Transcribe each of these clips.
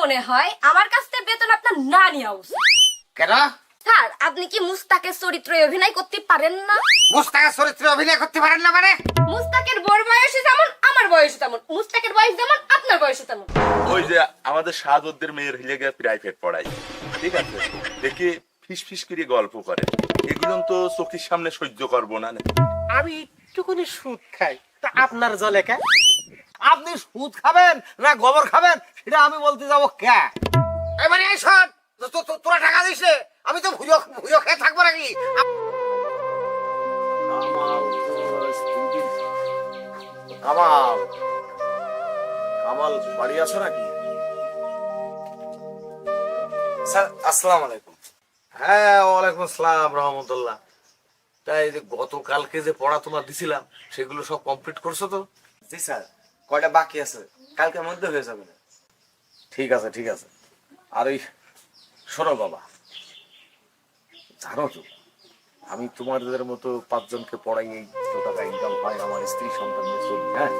মনে হয় আমার কাছ থেকে বেতন আপনার না নেওয়া উচিত কেন? স্যার আপনি কি মুস্তাকের চরিত্রে অভিনয় করতে পারেন না? মুস্তাকের চরিত্রে অভিনয় করতে পারেন না মানে? মুস্তাকের বড় বয়সে যেমন আমার বয়সে তেমন মুস্তাকের বয়স যেমন আপনার বয়সে তেমন। ওই যে আমাদের শাহাদুদ্দের মেয়ের হিলে গিয়ে প্রাইভেট পড়াই ঠিক আছে? দেখি ফিস ফিস করে গল্প করে। এগুলো তো চোখের সামনে সহ্য করব না। আমি একটুখানি সুদ খাই। তা আপনার জলে কে? আপনি সুদ খাবেন না গোবর খাবেন, সেটা আমি বলতে যাব কে? এবারে এই শোন তোরা টাকা দিস আমি তো ভুজো ভুজো খেয়ে থাকব নাকি? কামাল কামাল, বাড়ি আছো নাকি? স্যার, আসসালামু আলাইকুম। হ্যাঁ ওয়ালাইকুম আসসালাম, রহমতুল্লাহ। তাই যে গতকালকে যে পড়া তোমার দিছিলাম, সেগুলো সব কমপ্লিট করছ তো? জি, স্যার। কয়টা বাকি আছে? কালকের মধ্যে হয়ে যাবে না। ঠিক আছে ঠিক আছে। আর ওই শোনো বাবা, জানো তো, আমি তোমাদের মতো পাঁচজনকে পড়াই এই টাকা ইনকাম হয় আমার স্ত্রী সন্তান চলি হ্যাঁ?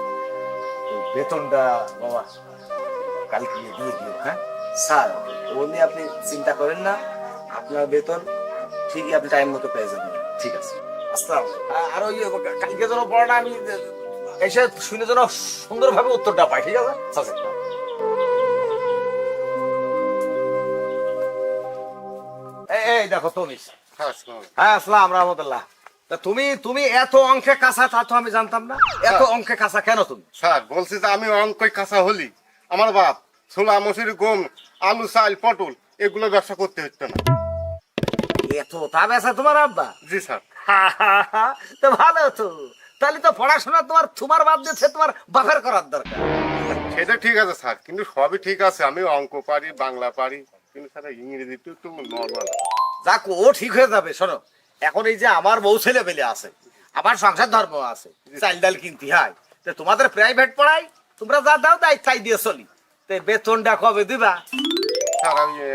বেতনটা বাবা কালকে দিয়ে দিও হ্যাঁ? স্যার ও নিয়ে আপনি চিন্তা করেন না, আপনার বেতন ঠিকই আপনি টাইম মতো পেয়ে যাবেন। ঠিক আছে। আসসালাম আর ওই কালকে যেন পড়াটা আমি এসে শুনে যেন সুন্দরভাবে উত্তরটা পাই ঠিক আছে? এই দেখো তুমি। হ্যাঁ আসসালাম রহমতুল্লাহ। তা তুমি তুমি এত অঙ্কে কাঁচা তা তো আমি জানতাম না। এত অঙ্কে কাঁচা কেন তুমি? স্যার বলছি যে আমি কাঁচা হলি। আমার বাপ ছোলা মসুরি গম আলু চাল পটল এগুলো ব্যবসা করতে হচ্ছে না। এত তা বেসা তোমার আব্বা? জি স্যার। তো ভালো তো। তাহলে তো পড়াশোনা তোমার তোমার বাদ দিচ্ছে তোমার বাপের করার দরকার। সেটা ঠিক আছে স্যার কিন্তু সবই ঠিক আছে আমি অঙ্ক পারি বাংলা পারি কিন্তু স্যার ইংরেজিটা একটু নর্মাল যাক ও ঠিক হয়ে যাবে শোনো এখন এই যে আমার বউ ছেলে পেলে আছে আমার সংসার ধর্ম আছে চাল ডাল কিনতে হয় তো তোমাদের প্রাইভেট পড়াই তোমরা যা দাও তাই তাই দিয়ে চলি। তো বেতনটা কবে দিবা? স্যার আমি এ,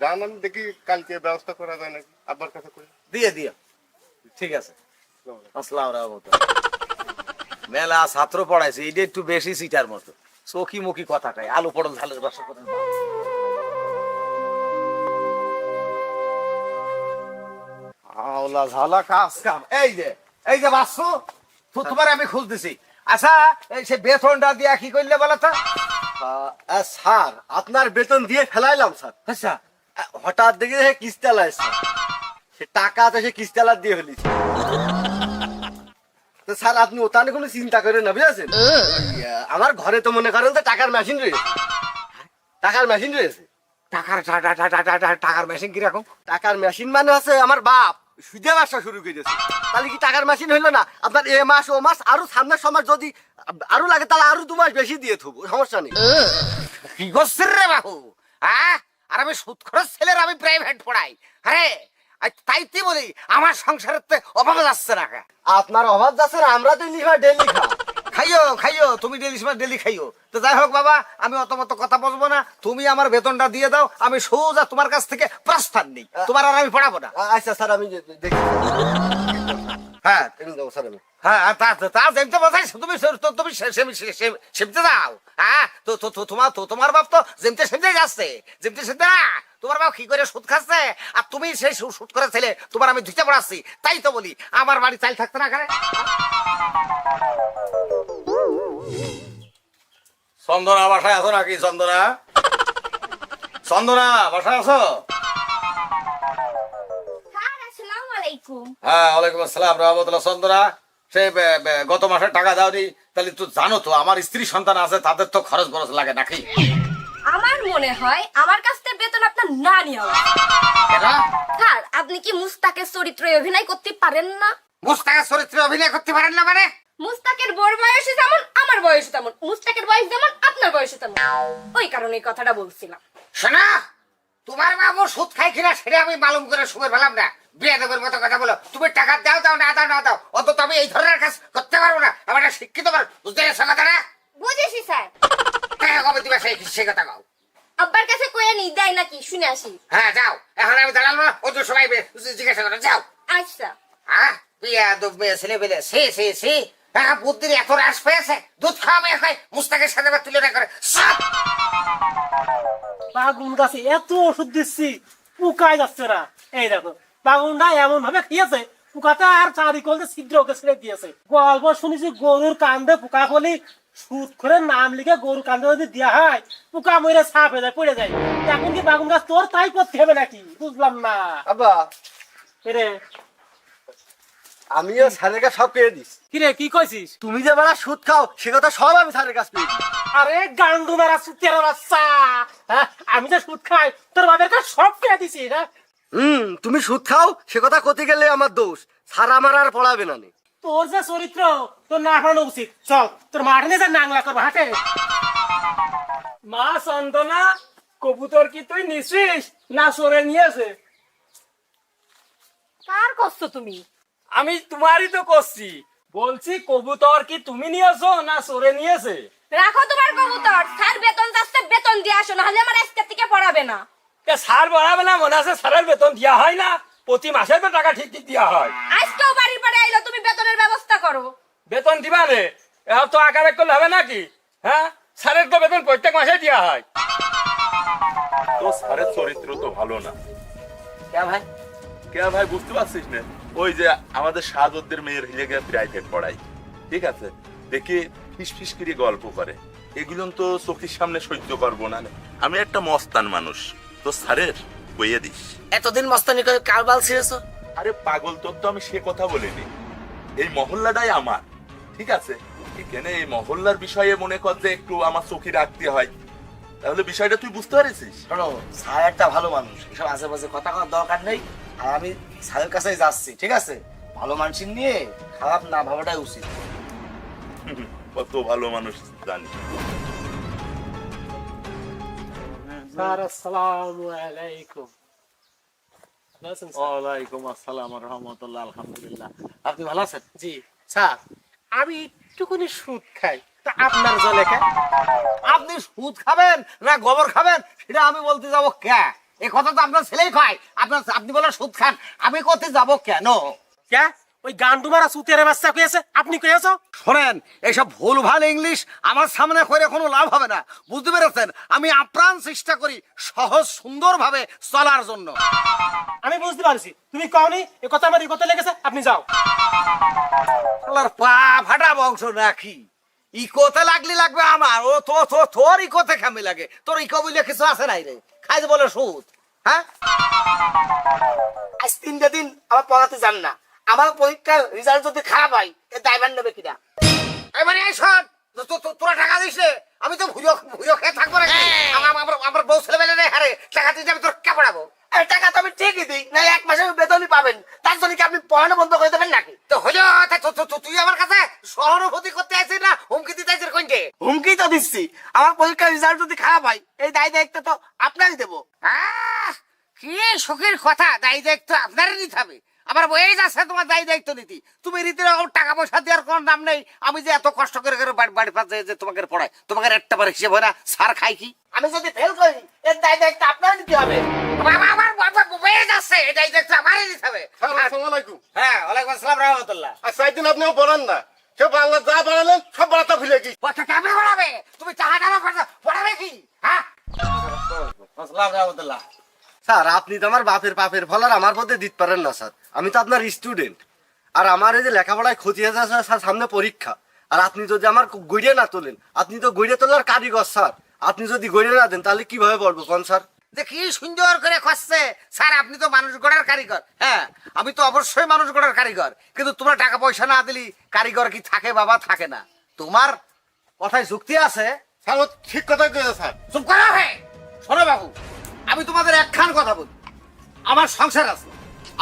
জান আমি দেখি কালকে ব্যবস্থা করা যায় নাকি আব্বার কাছে করে। দিয়ে দিও। ঠিক আছে। মেলা ছাত্র পড়াইছে এইটা একটু বেশি সিটার মতো। চোখি মুখি আলু পটল ঝালের করেন আওলা ঝালা কাজ কাম। এই যে এই যে বাসু তোমার আমি খুঁজতেছি আচ্ছা এই সে বেতনটা দিয়া কি করলে বলো তো? স্যার আপনার বেতন দিয়ে ফেলাইলাম স্যার। আচ্ছা। হঠাৎ দেখে সে কিস্তালা এসছে সে টাকা তো সে কিস্তালা দিয়ে ফেলেছে। তো স্যার আপনি ওটা নিয়ে কোনো চিন্তা করেন না বুঝেছেন? আমার ঘরে তো মনে করেন তো টাকার মেশিন রয়েছে। টাকার মেশিন রয়েছে। টাকার টা- টা- টা- টা- টা- টা- টাকার মেশিন কীরকম? টাকার মেশিন মানে আছে আমার বাপ সুদে ব্যবসা শুরু করে দিয়েছে তাহলে কি টাকার মেশিন হইল না? আপনার এ মাস ও মাস আরও সামনের সময় যদি আরও লাগে তাহলে আরও দু মাস বেশি দিয়ে থবো সমস্যা নেই। কি করছেন রে বাবু হ্যাঁ? আর আমি সুদ খরচ ছেলের আমি প্রাইভেট পড়াই। আরে আর তাই তুই বলি? আমার সংসারের তো অভাব যাচ্ছে না আপনার অভাব যাচ্ছে না আমরা তো ইলিশ ডেলি খাই খাইও খাইও তুমি ডেলি সময় ডেলি খাইও। তো যাই হোক বাবা আমি অত মতো কথা বলব না। তুমি আমার বেতনটা দিয়ে দাও আমি সোজা তোমার কাছ থেকে প্রস্থান নেই। তোমার আর আমি পড়াবো না। আচ্ছা স্যার আমি দেখি। হ্যাঁ। স্যার আমি। হ্যাঁ তা তা যেমতে বোঝাই তুমি তুমি সেমতে দাও হ্যাঁ? তো তো তো- তোমার তো তোমার বাপ তো যেমতে সেমতে যাচ্ছে। যেমতে সেমতে না তোমার বাপ কি করে সুদ খাচ্ছে? আর তুমি সেই সুদ করে ছেলে তোমার আমি ধুতে পড়াচ্ছি। তাই তো বলি আমার বাড়ি চাল থাকতে না করে চন্দনা বাসায় আছো নাকি চন্দনা? চন্দনা বাসায় আছো? স্যার আসসালামু আলাইকুম। হ্যাঁ ওয়ালাইকুম আসসালাম রহমতুল্লাহ চন্দনা। সে গত মাসে টাকা দাওনি তাহলে তুই জানো তো আমার স্ত্রী সন্তান আছে তাদের তো খরচ খরচ লাগে নাকি? আমার মনে হয় আমার কাছ থেকে বেতন আপনার না নেওয়া স্যার আপনি কি মুস্তাকের চরিত্রে অভিনয় করতে পারেন না? মুস্তাকের চরিত্রে অভিনয় করতে পারেন না মানে? মুস্তাকের বড় বয়সে যেমন আমার বয়সে তেমন মুস্তাকের বয়স যেমন আপনার বয়সে তেমন। ওই কারণে কথাটা বলছিলাম। শোনা তোমার বাবু সুদ খাই কিনা সেটা আমি মালুম করে শুনে পেলাম না। বিয়ে দেবের মতো কথা বলো। তুমি টাকা দাও দাও না দাও না দাও। অত আমি এই ধরনের কাজ করতে পারব না। আমার শিক্ষিত পারো বুঝতে পেরেছ কথাটা? বুঝেছি স্যার। হ্যাঁ কবে তুমি সেই সেই কথা কও। আব্বার কাছে কয়ে নি দেয় নাকি? শুনে আসি। হ্যাঁ যাও। এখন আমি দাঁড়াবো না সময় বে- জিজ্ঞাসা করো। যাও। আচ্ছা। হ্যাঁ বিয়া দুব মেয়ে ছেলে পেলে সে সে সে। হ্যাঁ বুদ্ধির এত রাস পেয়েছে। দুধ খাওয়া মেয়ে খায় মুস্তাকের সাথে তুলনা করে। সব বাগুন গাছে এত ওষুধ দিচ্ছি পোকায় যাচ্ছে না। এই দেখো বাগুনটা এমন ভাবে খেয়েছে পোকাটা আর চারিকল ছিদ্র ওকে ছেড়ে দিয়েছে। গল্প শুনেছি গরুর কান্দে পোকা হলে সুদ করে নাম লিখে গরুর কান্দে যদি দেওয়া হয় পোকা মরে সাপ হয়ে যায় পড়ে যায়। এখন কি বাগুন গাছ তোর তাই করতে হবে নাকি? বুঝলাম না। আব্বা। রে। আমিও স্যারের কাছে সব পেয়ে দিস কিরে কি কইছিস? তুমি যে বেলা সুদ খাও সে কথা সব আমি স্যারের কাছে পেয়ে দিই আরে গান্ডু মারা সুতের বাচ্চা। হ্যাঁ আমি যে সুদ খাই তোর বাবার কাছে সব পেয়ে দিছি হ্যাঁ? হুম তুমি সুদ খাও সে কথা করতে গেলে আমার দোষ। স্যার আমার আর পড়াবে না নে। তোর যে চরিত্র তোর না হারানো উচিত। চল তোর মাঠে নিয়ে যা নাংলা করব হাটে। মা চন্দনা কবুতর কি তুই নিছিস? না সরে নিয়েছে। কার কষ্ট তুমি? আমি তোমারই তো করছি। বলছি কবুতর কি তুমি নিয়েছো না সরে নিয়েছে? রাখো তোমার কবুতর স্যার বেতন যাচ্ছে বেতন দিয়ে আসো নাহলে আমার আজকে থেকে পড়াবে না। স্যার বাড়াবে না মনে আছে স্যারের বেতন দেওয়া হয় না? প্রতি মাসে তো টাকা ঠিক ঠিক দেওয়া হয়। আজকেও বাড়ির পরে আইলো তুমি বেতনের ব্যবস্থা করো। বেতন দিবা নে? এবার তো আকারে করলে হবে নাকি? হ্যাঁ? স্যারের তো বেতন প্রত্যেক মাসে দেওয়া হয়। তো স্যারের চরিত্র তো ভালো না। কে ভাই? কে ভাই বুঝতে পারছিস না? ওই যে আমাদের সাহায্যদের মেয়ের হিলে গিয়ে প্রাইভেট পড়াই ঠিক আছে? দেখি ফিস ফিস করে গল্প করে। এগুলো তো চোখের সামনে সহ্য করব না। আমি একটা মস্তান মানুষ। তো স্যারের বইয়ে দিস। এতদিন মস্তানি করে কার বাল ছিঁড়েছ? আরে পাগল তোর তো আমি সে কথা বলিনি। এই মহল্লাটাই আমার। ঠিক আছে? এখানে এই মহল্লার বিষয়ে মনে কর যে একটু আমার চোখে রাখতে হয়। তাহলে বিষয়টা তুই বুঝতে পারিস শোনো স্যার একটা ভালো মানুষ। এসব আশেপাশে কথা করার দরকার নেই। আর আমি স্যারের কাছেই যাচ্ছি ঠিক আছে? ভালো মানুষ নিয়ে খারাপ না ভাবাটাই উচিত। কত ভালো মানুষ জানি। স্যার আসসালামু আলাইকুম। ভালো আছেন স্যার? ওয়ালাইকুম আসসালাম রহমতুল্লাহ আলহামদুলিল্লাহ। আপনি ভালো আছেন? জি স্যার আমি একটুখানি সুদ খাই। তা আপনার জলে আপনি সুদ খাবেন না গোবর খাবেন? সেটা আমি বলতে যাব কে? এই কথা তো আপনার ছেলেই খায় আপনার আপনি বলেন সুদ খান। আমি করতে যাব কেন? কে ওই গান্ডু মারা সুতের বাচ্চা কয়েছে আপনি কয়েছো শোনেন এইসব ভুল ভালো ইংলিশ আমার সামনে করে কোনো লাভ হবে না। বুঝতে পেরেছেন? আমি আপ্রাণ চেষ্টা করি সহজ সুন্দরভাবে চলার জন্য। আমি বুঝতে পারছি। তুমি কওনি এ কথা আমার এই কথা লেগেছে আপনি যাও। পা ফাটা বংশ নাকি? ইকোতে লাগলি লাগবে আমার। ও তো তো তোর ইকোতে খামি লাগে। তোর ইকো বলে কিছু আছে নাই রে? খাই বলে সুদ হ্যাঁ? আজ তিনটা দিন আমার পড়াতে যান না। আমার পরীক্ষার রেজাল্ট যদি খারাপ হয় এ দায়ভার নেবে কিনা? এবারে এই শোন তো- তো- তো- তোরা টাকা দিস রে। আমি তো ভুজো ভুজো খেয়ে থাকব নাকি? আমার আমার আমার বউ ছেলে বেলে নেই হারে টাকা দিতে আমি তোর কে পড়াবো? এই টাকা তো আমি ঠিকই দিই না এক মাসের বেতনই পাবেন। তার জন্য কি আপনি পড়ানো বন্ধ করে দেবেন নাকি? তো হলো তুই আমার কাছে সহানুভূতি করতে আসিস না হুমকি দিতে আসিস কোনকে হুমকি তো দিচ্ছি আমার পরীক্ষার রেজাল্ট যদি খারাপ হয় এই দায় দায়িত্ব তো আপনারই দেবো। কি সুখের কথা? দায়ী দায়িত্ব আপনারই নিতে হবে। আমার বয়ে যাচ্ছে তোমার দায়ী দায়িত্ব নীতি। তুমি রীতি রকম টাকা পয়সা দেওয়ার কোনো নাম নেই। আমি যে এত কষ্ট করে করে বাড়ি বাড়ি পাচ্ছে যে তোমাকে পড়াই তোমাকে একটা বার হিসেব হয় না সার খাই কি? আমি যদি ফেল করি এর দায় দায়িত্ব আপনারই নিতে হবে। বাবা আমার বাবা বয়ে যাচ্ছে এই দায়ী দায়িত্ব আমারই নিতে হবে। আসসালামু আলাইকুম। হ্যাঁ ওয়ালাইকুম আসসালাম রহমতুল্লাহ। আর চার দিন আপনিও পড়ান না। সে বাংলা যা পড়ালেন সব বাড়াতে ভুলে গেছি। পয়সা কেমন পড়াবে তুমি টাকা টাকা পড়াবে কি? হ্যাঁ? স্যার আপনি তো আমার বাপের বাপের ফলার আমার পথে দিতে পারেন না স্যার। আমি তো আপনার স্টুডেন্ট আর আমার এই যে লেখাপড়ায় ক্ষতি হয়ে যাচ্ছে স্যার সামনে পরীক্ষা। আর আপনি যদি আমার গড়িয়ে না তোলেন আপনি তো গড়িয়ে তোলার কারিগর স্যার। আপনি যদি গড়িয়ে না দেন তাহলে কীভাবে পড়ব কোন স্যার? যে কি সুন্দর করে খসছে স্যার, আপনি তো মানুষ গড়ার কারিগর। হ্যাঁ আমি তো অবশ্যই মানুষ গড়ার কারিগর। কিন্তু তোমরা টাকা পয়সা না দিলি কারিগর কি থাকে বাবা? থাকে না। তোমার কথায় যুক্তি আছে। স্যার ঠিক কথা কয়েছে স্যার। চুপ করো হে শোনো বাবু, আমি তোমাদের একখান কথা বলি। আমার সংসার আছে,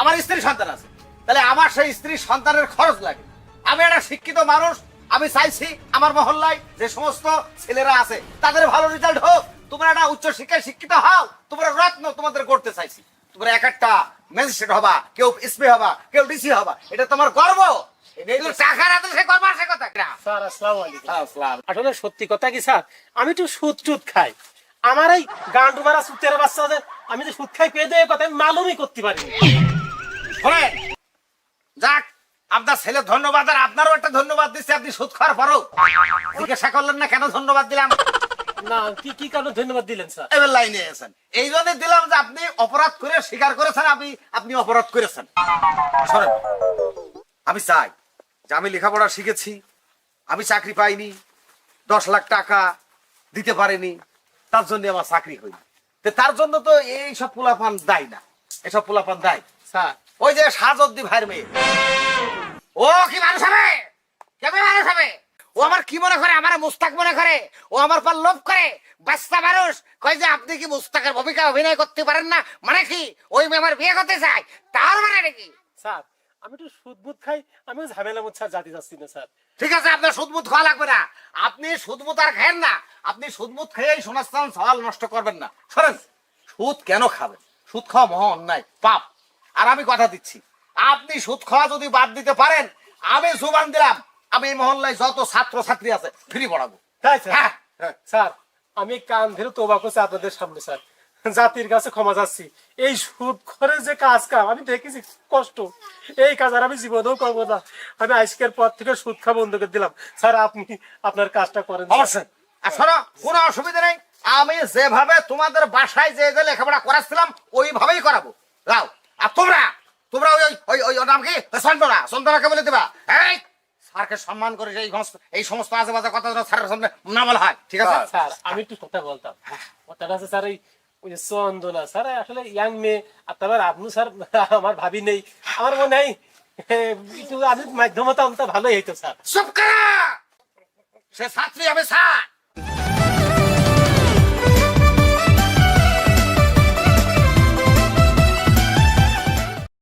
আমার স্ত্রী সন্তান আছে। তাহলে আমার সেই স্ত্রী সন্তানের খরচ লাগে। আমি একটা শিক্ষিত মানুষ, আমি চাইছি আমার মহল্লায় যে সমস্ত ছেলেরা আছে, তাদের ভালো রেজাল্ট হোক। তোমরা একটা উচ্চ শিক্ষায় শিক্ষিত হও তোমরা রত্ন তোমাদের করতে চাইছি। তোমরা এক একটা ম্যাজিস্ট্রেট হবা কেউ এসপি হবা কেউ ডিসি হবা এটা তোমার গর্ব। আসসালাম আসলে সত্যি কথা কি স্যার? আমি একটু সুদ টুদ খাই। আমার এই গান্ডু মারা সুতের বাচ্চা আমি যে সুদ খাই পেয়ে দেয় কথা আমি মালুমই করতে পারিনি। শোনেন যাক আপনার ছেলে ধন্যবাদ আর আপনারও একটা ধন্যবাদ দিচ্ছে আপনি সুদ খাওয়ার পরও। জিজ্ঞাসা করলেন না কেন ধন্যবাদ দিলাম? না কি কি কারণে ধন্যবাদ দিলেন স্যার? এবার লাইনে এসেন এই জন্য দিলাম যে আপনি অপরাধ করে স্বীকার করেছেন আপনি আপনি অপরাধ করেছেন। শোনেন আমি চাই যে আমি লেখাপড়া শিখেছি আমি চাকরি পাইনি দশ লাখ টাকা দিতে পারিনি তার জন্য আমার চাকরি হয়নি। তো তার জন্য তো এই সব পোলাপান দায় না। এসব পোলাপান দায়। স্যার। ওই যে সাজদ্দি ভাইয়ের মেয়ে। ও কি মানুষ হবে? কেমন মানুষ হবে? ও আমার কি মনে করে? আমার মুস্তাক মনে করে। ও আমার পর লোভ করে। বাচ্চা মানুষ। কয় যে আপনি কি মুস্তাকের ভূমিকা অভিনয় করতে পারেন না? মানে কি? ওই মেয়ে আমার বিয়ে করতে চায়? তার মানে নাকি? স্যার আমি একটু সুদ বুদ খাই আমি ঝামেলা মুচ্ছা জাতি যাচ্ছি না স্যার। ঠিক আছে আপনার সুদমুত খাওয়া লাগবে না। আপনি সুদমুত আর খায়েন না। আপনি সুদমুত খেয়েই শোনাচ্ছেন সওয়াল নষ্ট করবেন না। শোনেন সুদ কেন খাবেন? সুদ খাওয়া মহা অন্যায়। পাপ। আর আমি কথা দিচ্ছি। আপনি সুদ খাওয়া যদি বাদ দিতে পারেন আমি জুবান দিলাম। আমি এই মহল্লায় যত ছাত্র ছাত্রী আছে ফ্রি পড়াবো। তাই স্যার? হ্যাঁ। স্যার আমি কান ধরে তোবা করছি আপনাদের সামনে স্যার। জাতির কাছে ক্ষমা চাচ্ছি। এই সুদ করে যে কাজ কাম আমি দেখেছি কষ্ট। এই কাজ আর আমি জীবনেও করব না। আমি আজকের পর থেকে সুদ খাওয়া বন্ধ করে দিলাম। স্যার আপনি আপনার কাজটা করেন। অবশ্যই। শোনো কোনো অসুবিধা নেই। আমি যেভাবে তোমাদের বাসায় যে যে লেখাপড়া করাচ্ছিলাম ওইভাবেই করাবো। যাও। আর তোমরা তোমরা ওই ওই- ওই নাম কি? সন্তনা সন্তনাকে বলে দেবা। এই! স্যারকে সম্মান করে এই সমস্ত এই সমস্ত আজেবাজে কথা যেন স্যারের সামনে না বলা হয়। ঠিক আছে? স্যার আমি একটু কথা বলতাম। কথাটা আছে স্যার এই ওই যে চন্দনা স্যার আসলে ইয়াং মেয়ে। আর তারপর আপনি স্যার আমার ভাবি নেই। আমার মনে হয় একটু আমি মাধ্যমতা ভালোই হইতো স্যার। সব সে ছাত্রী আমি স্যার।